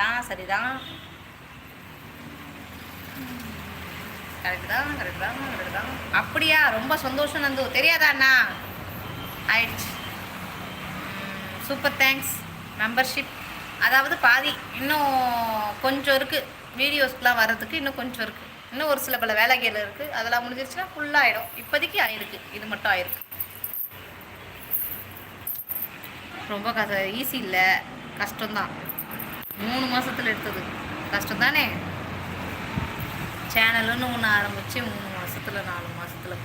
தான் சரிதான். கரெக்ட் தான் கரெக்ட் தான் கரெக்ட் தான் அப்படியா? ரொம்ப சந்தோஷம் நந்து. தெரியாதா அண்ணா? ஆயிடுச்சு. சூப்பர் தேங்க்ஸ் மெம்பர்ஷிப் அதாவது பாதி இன்னும் கொஞ்சம் இருக்குது வீடியோஸ்க்குலாம் வர்றதுக்கு இன்னும் கொஞ்சம் இருக்குது இன்னும் ஒரு சில பல வேலைகள் இருக்குது அதெல்லாம் முடிஞ்சிருச்சுன்னா ஃபுல்லாக ஆகிடும் இப்போதைக்கு ஆயிருக்கு. இது மட்டும் ஆயிருக்கு. ரொம்ப கஷ்ட ஈஸி இல்லை. கஷ்டம்தான். மூணு மாதத்தில் எடுத்தது. கஷ்டம் தானே? சேனலுன்னு ஒன்று ஆரம்பித்து மூணு மாதத்தில் நாலு மாதத்தில்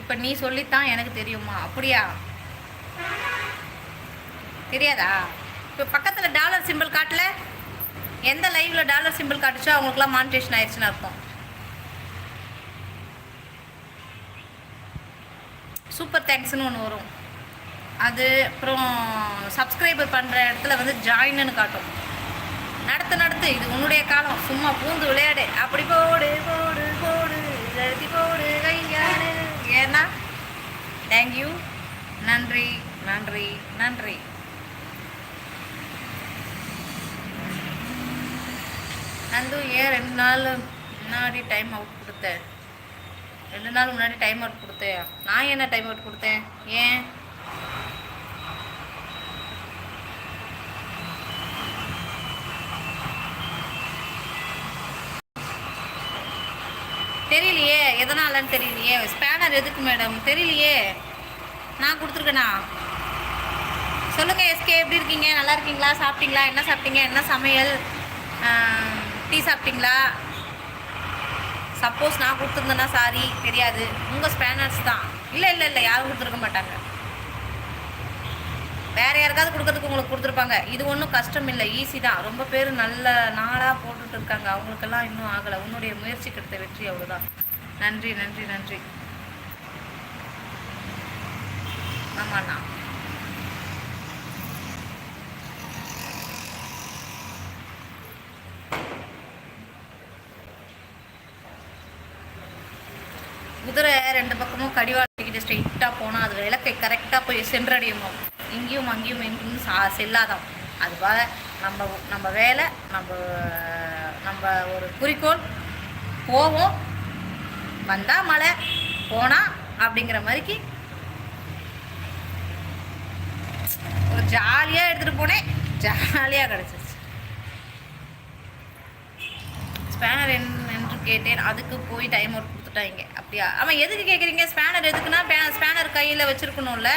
இப்போ நீ சொல்லித்தான் எனக்கு தெரியுமா? அப்படியா? தெரியாதா? இப்போ பக்கத்தில் டாலர் சிம்பிள் காட்டல? எந்த லைவ்ல டாலர் சிம்பிள் காட்டுச்சோ அவங்களுக்குலாம் மானிட்டேஷன் ஆயிடுச்சுன்னு அர்த்தம். சூப்பர் தேங்க்ஸ்னு ஒன்று வரும். அது அப்புறம் சப்ஸ்கிரைபர் பண்ணுற இடத்துல வந்து ஜாயின்னு காட்டும். நடத்து நடத்து. இது உன்னுடைய காலம். சும்மா பூந்து விளையாடு. அப்படி போடு போடு போடு. எழுதி போடு கையாடு ஏன்னா தேங்க்யூ நன்றி நன்றி நன்றி. நந்து ஏன் ரெண்டு நாள் முன்னாடி டைம் அவுட் கொடுத்தேன் ரெண்டு நாள் முன்னாடி டைம் அவுட் கொடுத்தேன் நான் என்ன டைம் அவுட் கொடுத்தேன்? ஏன்? தெரியலையே எதனாலன்னு தெரியலையே. ஸ்பேனர் எதுக்கு மேடம் தெரியலையே. நான் கொடுத்துருக்கேனா? சொல்லுங்கள் எஸ்கே எப்படி இருக்கீங்க? நல்லா இருக்கீங்களா? சாப்பிட்டீங்களா? என்ன சாப்பிட்டீங்க? என்ன சமையல்? டீ சாப்பிட்டீங்களா? சப்போஸ் நான் கொடுத்துருந்தேன்னா சாரி தெரியாது. உங்கள் ஸ்பேனர்ஸ் தான். இல்லை இல்லை இல்லை யாரும் கொடுத்துருக்க மாட்டாங்க. வேற யாருக்காவது கொடுக்கறதுக்கு உங்களுக்கு கொடுத்துருப்பாங்க. இது ஒன்றும் கஷ்டம் இல்லை ஈஸி தான். ரொம்ப பேர் நல்ல நாளாக போட்டுட்டு இருக்காங்க. அவங்களுக்கெல்லாம் இன்னும் ஆகலை. உன்னுடைய முயற்சி கிடைத்த வெற்றி அவ்வளோதான் நன்றி நன்றி நன்றி. ஆமாண்ணா. குதிரை ரெண்டு பக்கமும் கடிவாளத்துக்கிட்ட ஸ்ட்ரெயிட்டாக போனால் அது இலக்கை கரெக்டாக போய் சென்றடையுமோ? இங்கேயும் அங்கேயும் எங்கேயும் சா செல்லாதான் அதுபோல் நம்ம நம்ம வேலை நம்ம நம்ம ஒரு குறிக்கோள் போவோம். வந்தால் மழை போனால் அப்படிங்கிற மாதிரிக்கு ஒரு ஜாலியாக எடுத்துகிட்டு போனேன். ஜாலியாக கிடச்சிச்சு ஸ்பேனர் என்று கேட்டேன். அதுக்கு போய் டைம் ஒர்க் கொடுத்துட்டாங்க. அப்படியா? ஆமாம் எதுக்கு கேட்குறீங்க ஸ்பேனர் எதுக்குன்னா ஸ்பேனர் கையில் வச்சுருக்கணும்ல.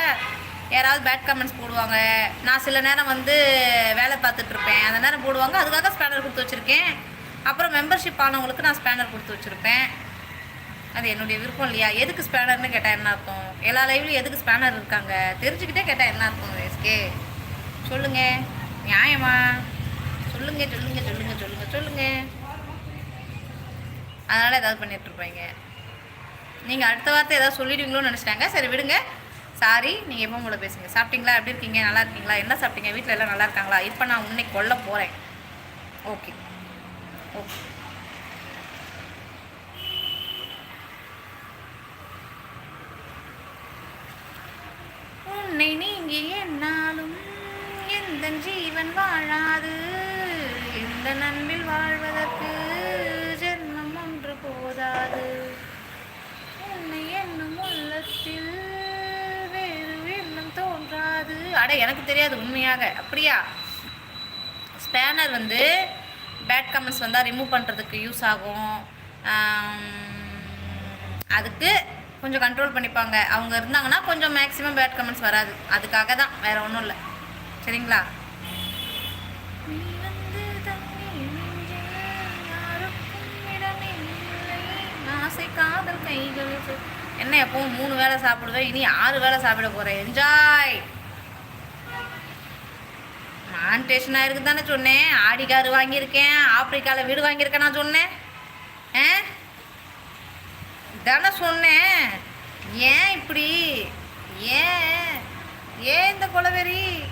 யாராவது பேட் கமெண்ட்ஸ் போடுவாங்க. நான் சில நேரம் வந்து வேலை பார்த்துட்ருப்பேன் அந்த நேரம் போடுவாங்க. அதுக்காக ஸ்பேனர் கொடுத்து வச்சுருக்கேன். அப்புறம் மெம்பர்ஷிப் ஆனவங்களுக்கு நான் ஸ்பேனர் கொடுத்து வச்சுருப்பேன். அது என்னுடைய விருப்பம் இல்லையா? எதுக்கு ஸ்பேனர்னு கேட்டால் என்ன அர்த்தம்? எல்லா லைவ்லையும் எதுக்கு ஸ்பேனர் இருக்காங்க? தெரிஞ்சுக்கிட்டே கேட்டால் என்ன அர்த்தம் எஸ்கே சொல்லுங்கள் நியாயமா? சொல்லுங்க சொல்லுங்கள் சொல்லுங்கள் சொல்லுங்கள் சொல்லுங்கள் அதனால் ஏதாவது பண்ணிகிட்ருப்பீங்க நீங்கள் அடுத்த வார்த்தை ஏதாவது சொல்லிடுவீங்களோன்னு நினச்சிட்டாங்க. சரி விடுங்க. சாரி நீங்கள் எப்போ உங்களை பேசுங்க. சாப்பிட்டீங்களா? எப்படி இருக்கீங்க? நல்லா இருக்கீங்களா? என்ன சாப்பிட்டீங்க? வீட்டில் எல்லாம் நல்லா இருக்காங்களா? இப்போ நான் உன்னை கொல்ல போகிறேன் ஓகே ஓகே உன்னை நீங்கி என்னாலும் எந்த ஜீவன் வாழாது. எந்த நண்பில் வாழ்வதற்கு அட எனக்கு தெரியாது உண்மையாக. அப்படியா? ஸ்பேனர் வந்து பேட் கமெண்ட்ஸ் வந்தால் ரிமூவ் பண்ணுறதுக்கு யூஸ் ஆகும். அதுக்கு கொஞ்சம் கண்ட்ரோல் பண்ணிப்பாங்க. அவங்க இருந்தாங்கன்னா கொஞ்சம் மேக்ஸிமம் பேட் கமெண்ட்ஸ் வராது. அதுக்காக தான் வேறு ஒன்றும் இல்லை. சரிங்களா? என்ன எப்பவும் மூணு வேளை சாப்பிடுவேன் இனி ஆறு வேளை சாப்பிட போகிறேன் என்ஜாய் மான்டேஷன் ஆயிருக்கு தானே சொன்னேன். ஆடி கார் வாங்கியிருக்கேன். ஆப்பிரிக்காவில் வீடு வாங்கியிருக்கேன் நான் சொன்னேன். ஆ? தானே சொன்னேன். ஏன் இப்படி? ஏன்? ஏன் இந்த கொலவெறி